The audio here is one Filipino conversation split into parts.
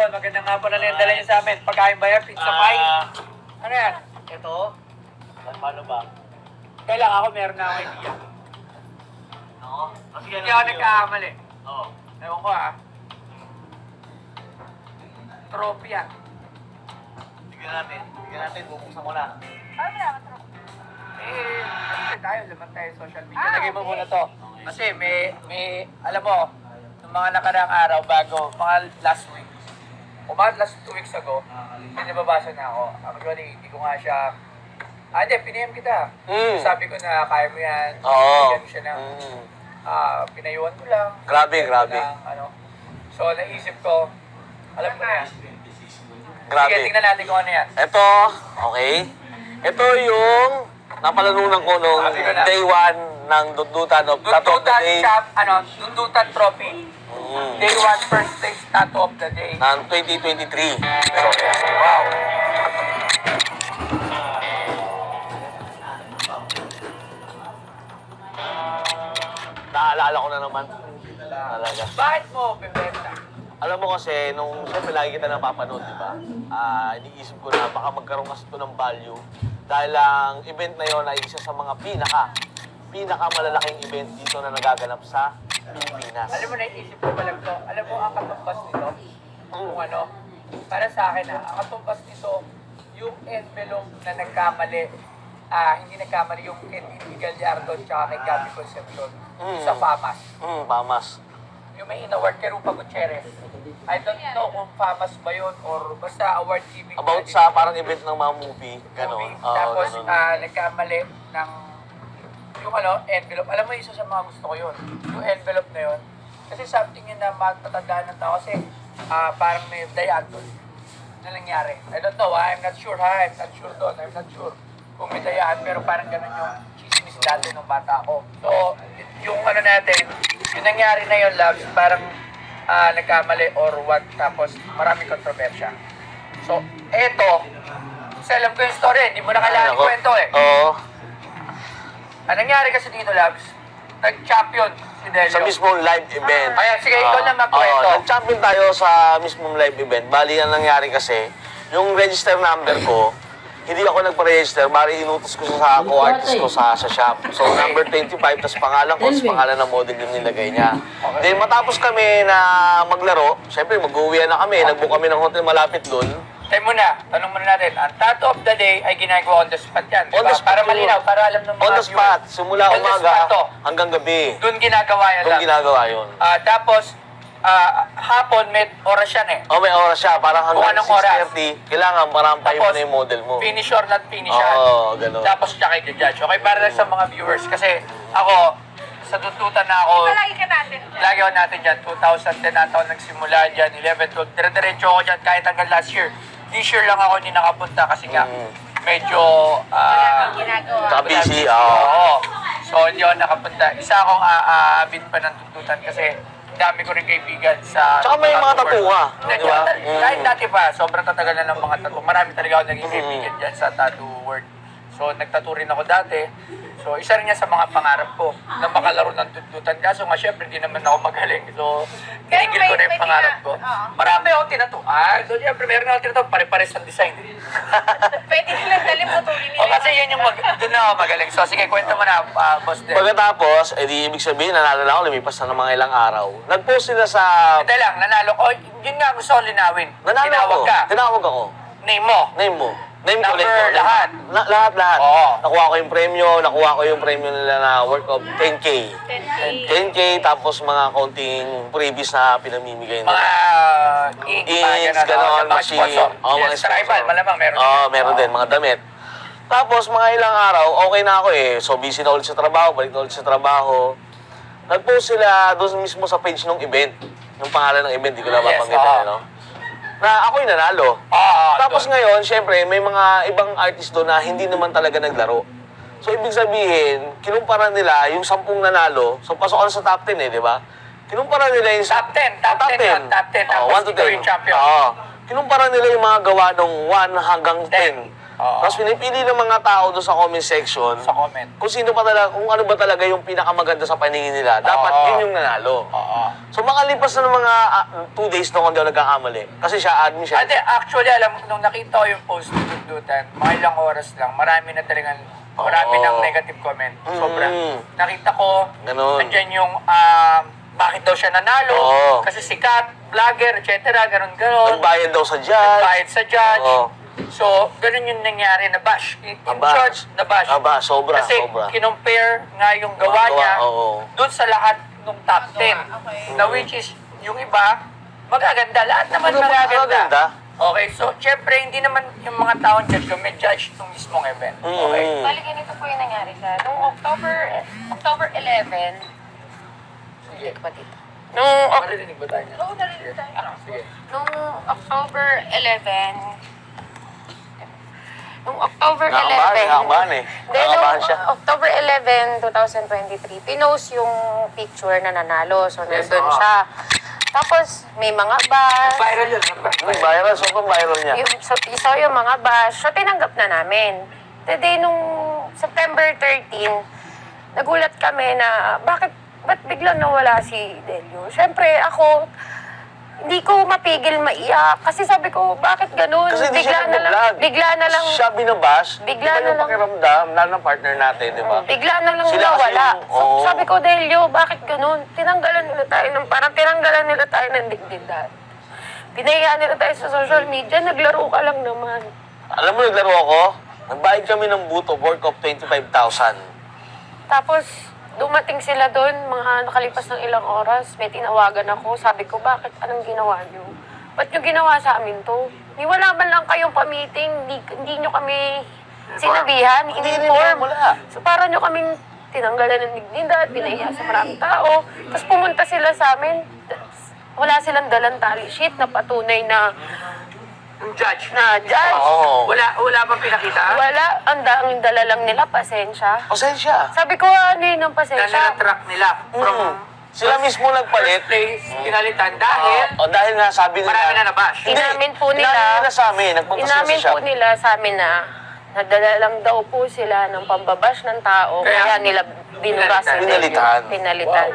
hapon. Magandang hapon na lang yung dala niyo sa amin. Pagkain ba yan? Pizza pie? Ah, Ano yan? Ito? paano ba? Kailangan ako meron na ako idea. Oo. Sige, Hindi ako nagkakamali. Oo. Ewan ko ah. Trophy yan. Tignan natin. Tignan natin. Bubuksan ko na. Eh, kasi tayo, laman tayo sa social media. Ah, Lagay mo okay. muna to. Kasi may, may, alam mo, nung mga nakaraang araw bago, mga last week, mga last two weeks ago, may nababasa na ako. Actually, hindi ko nga siya, ah, hindi, pinayam kita. Mm. Sabi ko na, kaya mo yan. Oo. Bigyan mo siya ng, Mm. ah, pinayuan ko lang. Grabe, ko grabe. ng, ano. So, naisip ko, alam ko na yan. Grabe. Sige, tingnan natin kung ano yan. Ito, okay. Ito yung napalanunan ko nung Sabi ko na. day one ng Dudutan of Tattoo of the Dundutan Day Champ, ano, Dundutan Trophy. mm, Day one, first place, tattoo of the day. ng 2023. So, wow. Naalala ko na naman. Talaga. Bakit mo bibenta? Alam mo kasi, nung siyempre lagi kita napapanood, di ba? Ah, iniisip ko na baka magkaroon kasi ito ng value. Dahil ang event na yon ay isa sa mga pinaka, pinaka malalaking event dito na nagaganap sa Pilipinas. Alam mo, naisip ko pa lang to. Alam mo, ang katumbas nito, kung ano, para sa akin ha, ang katumbas nito, yung envelope na nagkamali, ah, hindi nagkamali yung kay Titi Gallardo tsaka kay Gabby Concepcion Mm. sa FAMAS. Hmm, pamas. Yung may in-award kay Rupa Gutierrez. I don't know kung FAMAS ba yun or basta award giving. About sa parang event ng mga movie, gano'n. Oo, Tapos, ganun. ah, nagkamali ng yung ano, envelope. Alam mo, isa sa mga gusto ko yun. Yung envelope na yun. Kasi something yun na matatandaan ng tao. Kasi ah, parang may doon na nangyari. I don't know, I'm not sure ha. I'm not sure doon. I'm not sure kung may dayaan. Pero parang ganun yung chismis dati nung bata ako. So, yung ano natin, yung nangyari na yun, loves, parang ah, nagkamali or what. Tapos, maraming kontrobersya. So, eto, kasi alam ko yung story, hindi mo na kailangan kwento eh. Oo. Ang nangyari kasi dito, Labs, nag-champion. Sa mismong live event. Ayan, sige, ikaw na magkwento. Oo, nag-champion tayo sa mismong live event. Bali, ang nangyari kasi, yung register number ko, hindi ako nagpa-register, bali inutos ko sa co-artist ko sa, sa shop. So, number 25, tapos pangalan ko, tapos pangalan ng model yung nilagay niya. Then, matapos kami na maglaro, syempre, mag-uwi na kami, nag-book kami ng hotel malapit doon. Tayo muna, tanong muna natin. Ang tattoo of the day ay ginagawa on the spot yan. On diba? the spot Para yun. malinaw, para alam ng mga On the viewers. spot, simula On the spot umaga to. hanggang gabi. Doon ginagawa yan Doon lang. ginagawa yun. Ah, tapos, ah, hapon, may oras yan eh. Oh, may oras siya. Parang Kung hanggang anong oras. 6.30, kailangan marampay mo Tapos, na yung model mo. Finish or not finish yan. Oo, ganun. Tapos siya kayo judge. Okay, para lang sa mga viewers. Kasi ako, sa tuntutan na ako, Palagi ka natin. Lagi ako natin dyan, 2010 ata ako nagsimula dyan, 11, 12, dire-diretso ako dyan kahit hanggang last year. This year lang ako hindi nakapunta kasi nga Mm. medyo ah, ginagawa. Tsaka busy, oo. Oo. So hindi ako nakapunta. Isa akong aabit pa ng tuntutan kasi dami ko rin kaibigan sa... Tsaka may mga tattoo ka, di ba? tsaka- Mm. Kahit dati pa, sobrang tatagal na ng mga tattoo. Marami talaga ako naging Mm. kaibigan dyan sa tattoo world. So nagtattoo rin ako dati. So isa rin yan sa mga pangarap ko na makalaro ng tuntutan. Kaso nga syempre hindi naman ako magaling. So tinigil ko na yung pangarap ko. Marami akong tinatuan. So syempre meron ako tinatuan. Pare-pares ang design. Pwede nilang dalim putulin nila. o kasi yun yung mag doon na ako magaling. So sige kwento mo na ah, boss din. Pagkatapos, edi ibig sabihin, nanalo na ako, lumipas na ng mga ilang araw. Nag-post sila sa... Ito lang, nanalo ko. Yun nga gusto ko linawin. Nanalo Tinawag ako. ka. Tinawag ako. Name mo. Name mo. Name ko Number, lahat. Na, lahat, lahat. Oo. Nakuha ko yung premyo, nakuha ko yung premyo nila na worth of 10K. 10K. 10K, tapos mga konting previous na pinamimigay Mga nila. ink, Inks, mga ganon, mga machine. sponsor. Oo, mga yes, tribal, sponsor. malamang meron. Oo, meron Oo. din, mga damit. Tapos, mga ilang araw, okay na ako eh. So, busy na ulit sa trabaho, balik na ulit sa trabaho. Nag-post sila doon mismo sa page ng event. Yung pangalan ng event, di ko na Yes, mapanggitan, oo. no? Na ako'y nanalo. Oo, Tapos doon. ngayon, syempre, may mga ibang artist doon na hindi naman talaga naglaro. So, ibig sabihin, kinumpara nila yung sampung nanalo. So, pasok ka sa top 10 eh, di ba? Kinumpara nila yung... Top 10, top 10 yun, top 10. Oo, Tapos 1 to ikaw 10. yung champion. Oo. Kinumpara nila yung mga gawa nung 1 hanggang 10. Oo. Tapos pinipili ng mga tao doon sa comment section Sa comment. kung sino pa talaga, kung ano ba talaga yung pinakamaganda sa paningin nila. Dapat Oo. yun yung nanalo. Oo. So makalipas na ng mga ah, two days na kung hindi ako nagkakamali. Kasi siya admin siya. Ate, actually, alam mo, nung nakita ko yung post ni Dudutan, mga ilang oras lang, marami na talagang, marami Oo. ng negative comment. Sobra. Mm. Nakita ko, Ganun. nandyan yung, um, bakit daw siya nanalo, Oo. kasi sikat, vlogger, etc., ganun, ganun. Nagbayad daw sa judge. Bayad sa judge. Oo. So, ganun yung nangyari na bash. In, Nabash. short, na bash. Nabash, sobra, Kasi sobra. kinompare nga yung gawa Gawa, niya oo. dun sa lahat ng top 10. okay. Na which is, yung iba, magaganda. Lahat naman Ano ba magaganda. magaganda? Okay, so, syempre, hindi naman yung mga taong judge yung may judge itong mismong event. Okay? Mm. Bali, ganito po yung nangyari sa, nung October, October 11, Sige. ba dito? Nung, Marinig ba tayo? Oo, narinig tayo. Ah, nung October 11, nung October 11, eh. Hindi, Nakakabahan nung siya. October 11, 2023, pinost yung picture na nanalo. So, Yes, nandun oo. siya. Tapos, may mga bash. Viral yun. Yung viral, sobrang viral niya. Yung, so, so, yung mga bash. So, tinanggap na namin. Today, nung September 13, nagulat kami na bakit ba't biglang nawala si Delio? Siyempre, ako, hindi ko mapigil maiyak. Kasi sabi ko, bakit ganun? Kasi hindi siya bigla na lang, nag-vlog. bigla na lang, Siya binabash. Bigla iba na yung lang. pakiramdam, lalo ng partner natin, di ba? bigla na lang Sila kasi nawala. yung- So, oo. sabi ko, Delio, bakit ganun? Tinanggalan nila tayo ng, parang tinanggalan nila tayo ng dignidad. Pinayaan nila tayo sa social media, naglaro ka lang naman. Alam mo, naglaro ako, nagbayad kami ng buto, worth of 25,000. Tapos, dumating sila doon, mga nakalipas ng ilang oras, may tinawagan ako. Sabi ko, bakit? Anong ginawa niyo? Ba't niyo ginawa sa amin to? Ni wala man lang kayong pa-meeting, hindi, hindi niyo kami sinabihan, in-inform. So, para niyo kaming tinanggalan ng dignidad, pinahiya sa maraming tao. Tapos pumunta sila sa amin, wala silang dalang tally sheet na patunay na, Yung judge. na judge. Oo. Wala, wala bang pinakita? Wala, ang daang dala lang nila, pasensya. Pasensya. Sabi ko, ano yun ang Dahil pasensya? na track nila. From Mm. Sila mismo nagpalit. first place, pinalitan. Dahil, O dahil nga sabi nila... marami na nabash. Hindi, Inamin po nila. inamin nila sa amin. Nagpunta sila Inamin sa shop. po nila sa amin na nadala lang daw po sila ng pambabash ng tao. Kaya- Kaya, nila binugas Pinalitan. Pinalitan. Pinalitan.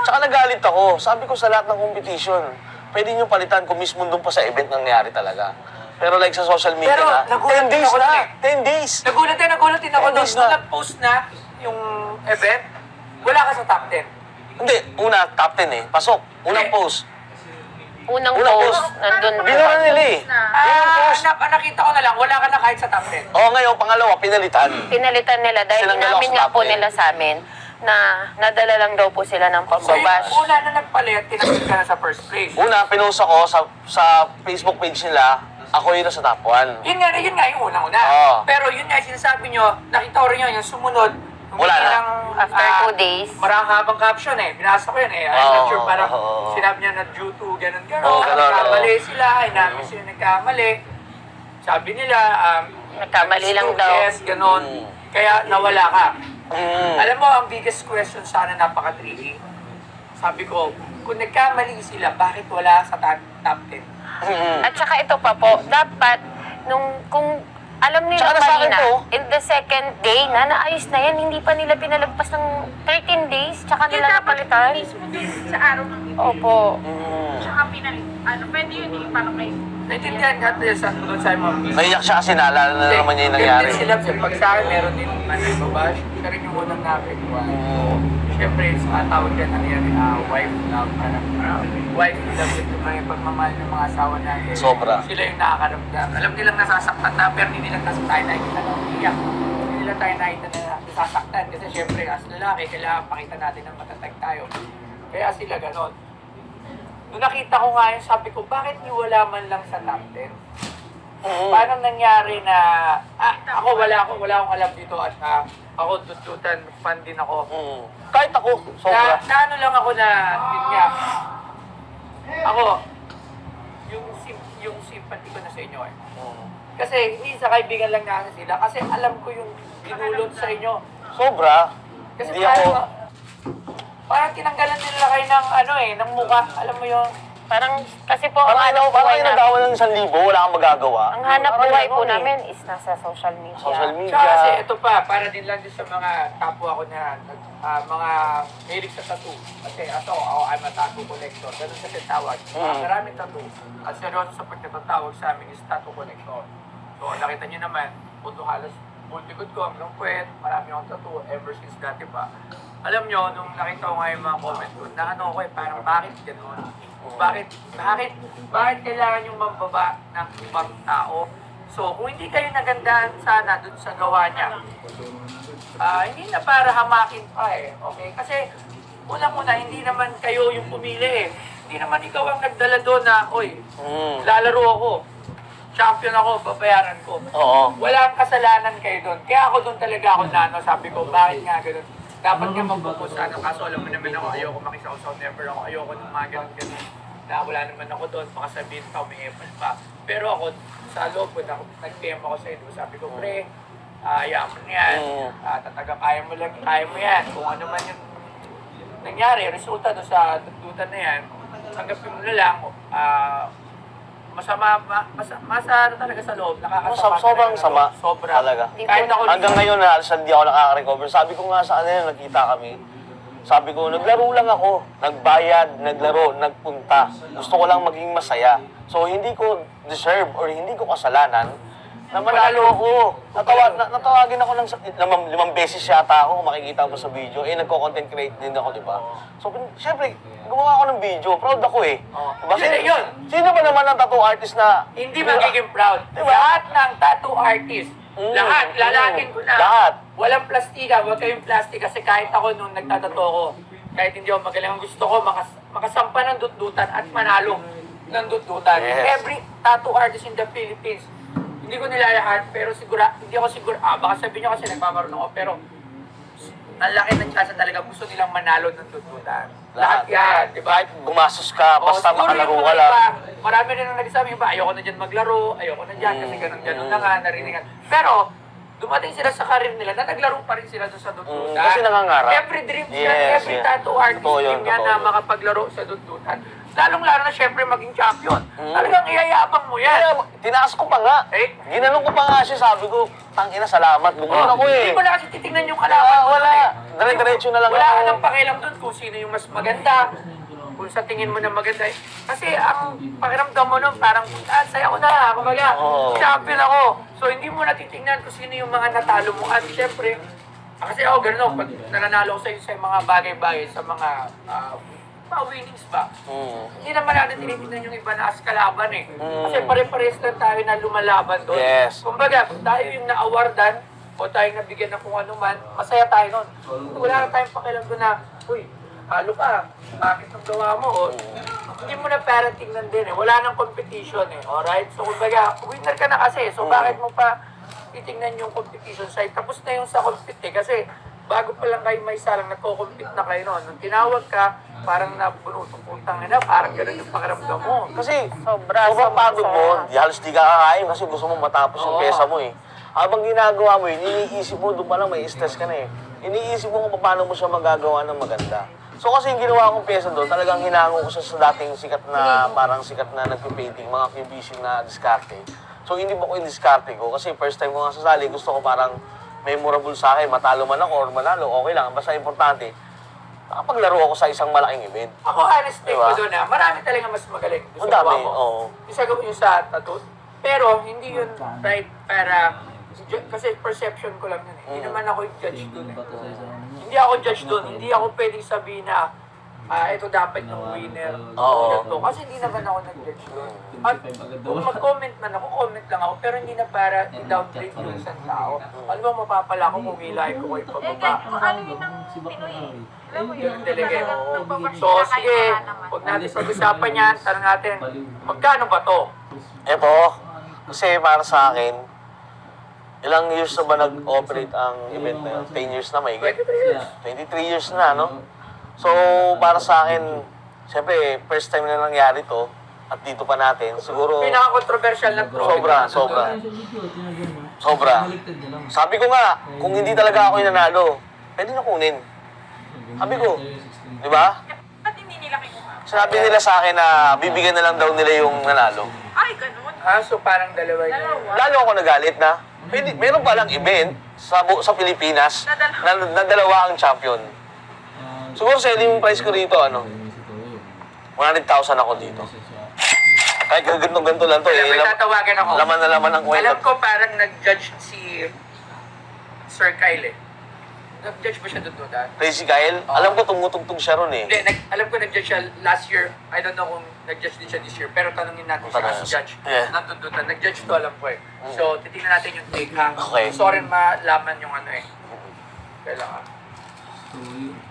Tsaka nagalit ako. Sabi ko sa lahat ng competition, pwede nyo palitan kung mismo doon pa sa event nangyari talaga. Pero like sa social media Pero na, nagulat 10 days ako na. eh. 10 days. Nagulat din, nagulat din ako Ten doon. days Nung na. nag-post na yung event, wala ka sa top 10. Hindi, una, top 10 eh. Pasok. Unang Eh. post. Unang Unang post, post. nandun. Binura nila eh. Ah, na, ah, nakita ko na lang, wala ka na kahit sa top 10. Oo, ngayon, pangalawa, pinalitan. Pinalitan nila dahil Silang inamin nga po nila sa amin na nadala lang daw po sila ng So, yung pambabash. una na nagpalit, tinagpil ka na sa first place. Una, pinost ako sa, sa Facebook page nila, ako yun sa top 1. Yun nga, yun nga yung unang-una. Oo. Pero yun nga, sinasabi nyo, nakita ko rin yun, yung sumunod, Wala na. After ah, two days. Marang habang caption eh. Binasa ko yun eh. I'm Oo, not sure, parang oo. sinabi niya na due to ganun ganun. Oo, ganun, nagkamali sila, inamin sila nagkamali. Sabi nila, um, Nagkamali lang daw. Yes, ganun. Mm. Kaya nawala ka. Mm. Alam mo, ang biggest question sana napaka-tricky. Sabi ko, kung nagkamali sila, bakit wala sa top, top 10? Mm. At saka ito pa po, dapat nung kung alam nila Tsaka sa na, po. in the second day na naayos na yan, hindi pa nila pinalagpas ng 13 days, tsaka nila napalitan. mismo dun sa araw ng. Opo. Mm. Tsaka pinalit. Ano, pwede yun eh, parang may... Naintindihan ka ito sa tulad sa mo. Naiyak siya kasi naalala na naman niya yung nangyari. Hindi sila, pag sa akin, meron din man nagbabash. Siya rin yung unang. Mm. Siyempre, sa tawag yan, ano yan, ah, wife love, parang wife love, ito mga yung pagmamahal ng mga asawa natin. Sobra. Sila yung nakakaramdam. Alam nilang nasasaktan na, pero hindi nila tas tayo nakikita na umiyak. Hindi nila tayo nakita na nasasaktan. Kasi siyempre, as lalaki, kailangan pakita natin na matatag tayo. Kaya sila ganon. Nung nakita ko nga yun, sabi ko, bakit niwala man lang sa top 10? Mm. Paano nangyari na, ah, ako wala ako, wala akong alam dito at ah, ako tututan, fan din ako. Mm. Kahit ako, Na, sobra. na ano lang ako na, yun nga, ako, yung, sim, yung sympathy ko na sa inyo eh. Mm. Kasi hindi sa kaibigan lang natin sila, kasi alam ko yung binulot sa inyo. Sobra. Kasi Hindi ako... parang tinanggalan nila kayo ng ano eh, ng mukha. Alam mo yung, Parang, kasi po, ang Parang hanap ikaw, parang buhay namin, inagawa ng isang libo, wala kang magagawa. ang hanap Parang buhay ano po eh. namin is nasa social media. Social media. Tsaka kasi ito pa, para din lang din sa mga kapwa ko na ah, mga hilig sa tattoo. Kasi ako, ako I'm a tattoo collector. Ganun kasi tawag. Uh, Mm. maraming tattoo. At seryoso sa pagkatatawag sa amin is tattoo collector. So nakita niyo naman, puto halos multikod ko, hanggang puwet, marami akong tattoo ever since dati pa. Alam nyo, nung nakita ko nga yung mga comment ko, na ano ko eh, parang bakit gano'n? Bakit, bakit, bakit kailangan yung mambaba ng ibang tao? So, kung hindi kayo nagandahan sana dun sa gawa niya, ah hindi na para hamakin pa eh. Okay? Kasi, unang-una, hindi naman kayo yung pumili eh. Hindi naman ikaw ang nagdala doon na, oy, Mm. lalaro ako. Champion ako, babayaran ko. Oo. Walang kasalanan kayo doon. Kaya ako doon talaga ako na, ano, sabi ko, bakit nga ganun? Dapat nga mag-focus ano, kaso alam mo naman ako, ayoko makisawsaw, never ako, ayoko ng mga ganun ganun. Na wala naman ako doon, baka sabihin pa, may epal pa. Pero ako, sa loob ko, na- nag-PM ako sa inyo, sabi ko, pre, mo na yan. Ah, tataga, kaya mo lang, kaya mo yan. Kung ano man yung nangyari, resulta doon sa dudutan na yan, tanggapin mo na lang, ah, masama, ma, masa, masa, ano talaga sa loob, nakakasama. Sob- sobrang talaga sa sama. loob. Sobra. Talaga. Kahit ako, Hanggang ngayon na halos hindi ako nakaka-recover. Sabi ko nga sa kanila, nakita kami. Sabi ko, naglaro lang ako. Nagbayad, naglaro, nagpunta. Gusto ko lang maging masaya. So, hindi ko deserve or hindi ko kasalanan na manalo ako. Natawa, na, natawagin ako ng limang, limang beses yata ako, kung makikita mo sa video. Eh, nagko-content create din ako, di ba? So, syempre, gumawa ako ng video. Proud ako eh. Oo. Diba? Yun yun. Sino ba naman ang tattoo artist na... hindi magiging proud. Diba? Lahat ng tattoo artist, Mm, lahat, lalakin ko na. Lahat. Walang plastika, huwag kayong plastic kasi kahit ako nung nagtatato ko, kahit hindi ako magaling, gusto ko makas makasampa ng dutdutan at manalo ng dutdutan. Yes. Every tattoo artist in the Philippines, hindi ko nila lahat, pero sigura, hindi ako siguro, ah, baka sabihin nyo kasi nagpaparoon ako, pero ang laki ng chance talaga gusto nilang manalo ng dutdutan. Lahat yan, di ba? Kahit gumastos ka, Oh, basta siguro makalaro ka lang. Iba, marami rin ang nagsabi iba, ayoko na dyan maglaro, ayoko na dyan, kasi ganun ganun na nga, nariningan. Pero, dumating sila sa karir nila na naglaro pa rin sila doon sa dudutan. Mm, kasi nangangarap. Every dream yan, Yes, every yes. tattoo artist Totoo yun, dream yan na makapaglaro sa dudutan. Lalong-lalo na syempre maging champion. Mm. Talagang iyayabang mo yan. Kaya, tinaas ko pa nga. Eh? Ginanong ko pa nga siya, sabi ko, tangina, salamat. Bumulong ako eh. Hindi mo na kasi titignan yung kalaban Ah, mo. wala. eh. Dire-diretso na lang Wala ako. ka nang pakialam doon kung sino yung mas maganda. Kung sa tingin mo na maganda. eh. Kasi ang pakiramdam mo nun, parang, ah, saya ko na. Kumbaga, Oo. champion ako. So, hindi mo na titignan kung sino yung mga natalo mo. At syempre, ah, kasi ako ganun ako, pag nananalo ko sa, sa mga bagay-bagay, sa mga, ah, mga winnings ba? Mm. Hindi naman natin tinitignan yung iba na as kalaban eh. Mm. Kasi pare-pares lang tayo na lumalaban doon. Yes. Kumbaga, kung tayo yung na-awardan o tayo nabigyan ng kung ano man, masaya tayo nun. Wala na tayong pakialam doon na, uy, halo ka, bakit ang gawa mo? O, hindi mo na parang tingnan din eh. Wala nang competition eh. Alright? So, kumbaga, winner ka na kasi. So, bakit mo pa titingnan yung competition side? Tapos na yung sa compete eh. Kasi, bago pa lang kayo may salang, nagko-compete na kayo noon. Nung tinawag ka, parang nabunutong putang ina, parang ganun yung pakiramdam mo. Kasi, Sobra, sobrang sobra, pagod mo, di halos di ka kakain kasi gusto mo matapos yung Oo. pyesa mo eh. Habang ginagawa mo yun, iniisip mo, doon pa lang may stress ka na eh. Iniisip mo kung paano mo siya magagawa ng maganda. So kasi yung ginawa kong pyesa doon, talagang hinango ko siya sa dating sikat na, parang sikat na nagpe-painting, mga QBC na diskarte. So hindi ba ko yung diskarte ko? Kasi first time ko nga sasali, gusto ko parang memorable sa akin, matalo man ako or manalo, okay lang. Basta importante, nakapaglaro ako sa isang malaking event. Ako, honest take Diba? ko doon ah, marami talaga mas magaling. Ang dami, oo. Yung sa, yung sa tattoo. Pero, hindi yun right para, kasi perception ko lang yun eh. Hindi Mm. naman ako yung judge doon eh. Hindi ako judge doon. Hindi ako pwedeng sabihin na, ah, ito dapat yung winner. Oo. Kasi hindi naman ako nag-judge doon. At kung mag-comment man ako. Pero hindi na para i-downgrade yung isang tao. Alam mo, mapapala ko kung ilay ko kayo Eh, pababa. kahit kung ano yun ang Pinoy eh. Alam mo yun, Yun talaga. talagang So, nagpaparsila sige, kayo huwag natin pag-usapan yan. Tanong natin, magkano ba to? Eto, kasi para sa akin, ilang years na ba nag-operate ang event na yun? 10 years na may 23 years. 23 years na, no? So, para sa akin, siyempre, first time na nangyari to, at dito pa natin, siguro, Pinaka-controversial na trophy. sobra, sobra, sobra. Sabi ko nga, kung hindi talaga ako yung nanalo, pwede na kunin. Sabi ko, di ba? Ba't hindi nila kinuha? Sabi nila sa akin na bibigyan na lang daw nila yung nanalo. Ay, ganun. Ah, so parang dalawa yun. Dalawa. Lalo ako nagalit na, pwede, meron palang event sa, bu- sa Pilipinas Na na, na dalawa ang champion. Siguro selling price ko rito, ano, ayun si Toyo. 100,000 ako dito. Kahit ganito-ganito lang to, Alam, eh, may lam- tatawagan ako. laman na laman ang kwento. Alam ko parang nag-judge si Sir Kyle eh. Nag-judge ba siya doon doon? Crazy Kyle, alam ko tumutugtog siya ron eh. Hindi, nag, alam ko nag-judge siya last year. I don't know kung nag-judge din siya this year. Pero tanungin natin siya as judge. Yeah. Nandun doon. Nag-judge to alam ko eh. So, titingnan natin yung take ha. Okay. Gusto ko rin malaman yung ano eh. Kailangan. Toyo.